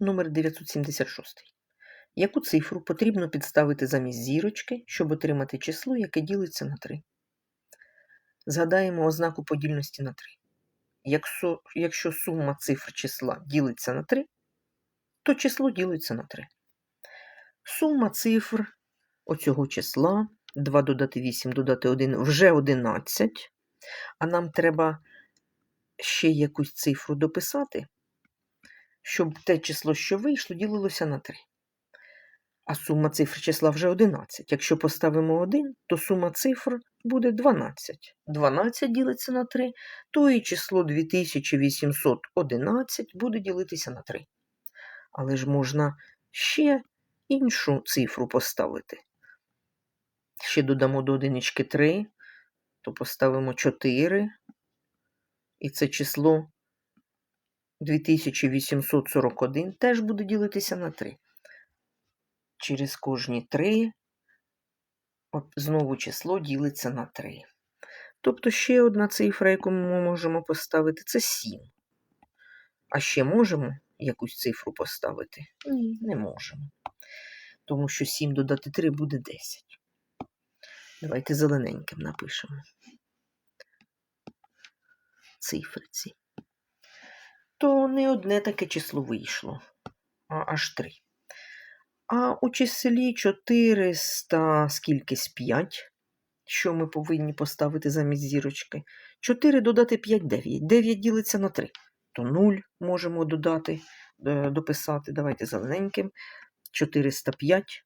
Номер 976. Яку цифру потрібно підставити замість зірочки, щоб отримати число, яке ділиться на 3? Згадаємо ознаку подільності на 3. Якщо, якщо сума цифр числа ділиться на 3, то число ділиться на 3. Сума цифр оцього числа 2 додати 8 додати 1 вже 11, а нам треба ще якусь цифру дописати, щоб те число, що вийшло, ділилося на 3. А сума цифр числа вже 11. Якщо поставимо 1, то сума цифр буде 12. 12 ділиться на 3, то і число 2811 буде ділитися на 3. Але ж можна ще іншу цифру поставити. Ще додамо до одинички 3, то поставимо 4. І це число 2841 теж буде ділитися на 3. Через кожні 3 знову число ділиться на 3. Тобто ще одна цифра, яку ми можемо поставити, це 7. А ще можемо якусь цифру поставити? Ні, не можемо. Тому що 7 додати 3 буде 10. Давайте зелененьким напишемо цифриці. То не одне таке число вийшло, а аж 3. А у числі 400 скількись 5, що ми повинні поставити замість зірочки. 4 додати 5 9. 9 ділиться на 3. То 0 можемо додати, е, дописати. Давайте зелененьким. 405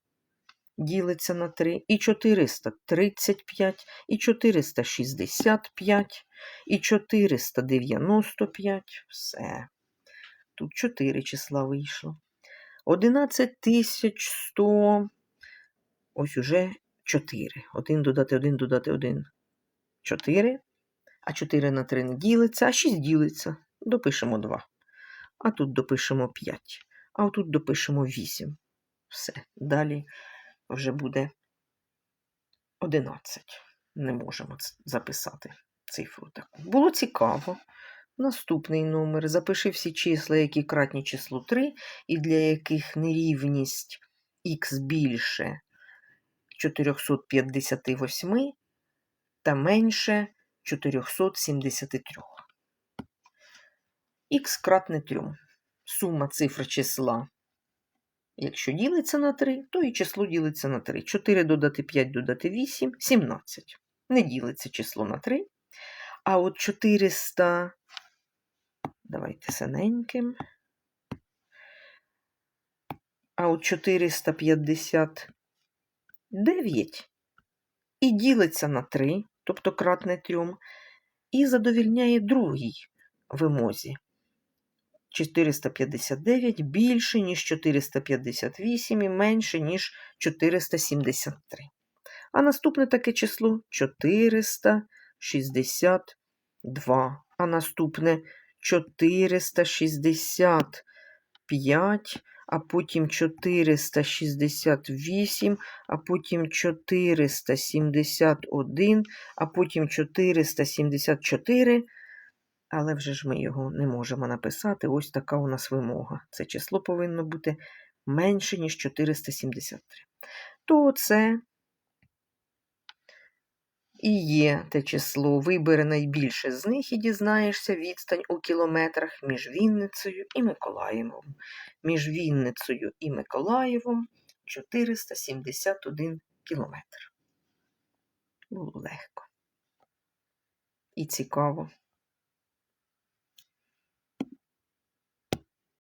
ділиться на 3, і 435, і 465, і 495. Все. Тут 4 числа вийшло. 11100. Ось уже 4. 1 додати 1 додати 1. 4. А 4 на 3 не ділиться, а 6 ділиться. Допишемо 2. А тут допишемо 5. А тут допишемо 8. Все. Далі вже буде 11. Не можемо записати цифру таку. Було цікаво. Наступний номер. Запиши всі числа, які кратні числу 3, і для яких нерівність х більше 458 та менше 473. Х кратне 3. Сума цифр числа. Якщо ділиться на 3, то і число ділиться на 3. 4 додати 5 додати 8 17. Не ділиться число на 3. А от 400. Давайте синеньким. А от 459 і ділиться на 3, тобто кратне 3, і задовільняє другій вимозі. 459 більше, ніж 458 і менше, ніж 473. А наступне таке число 462. А наступне 465, а потім 468, а потім 471, а потім 474. Але вже ж ми його не можемо написати. Ось така у нас вимога. Це число повинно бути менше, ніж 473. То це і є те число. Вибери найбільше з них і дізнаєшся відстань у кілометрах між Вінницею і Миколаєвом. Між Вінницею і Миколаєвом 471 кілометр. Було легко. І цікаво.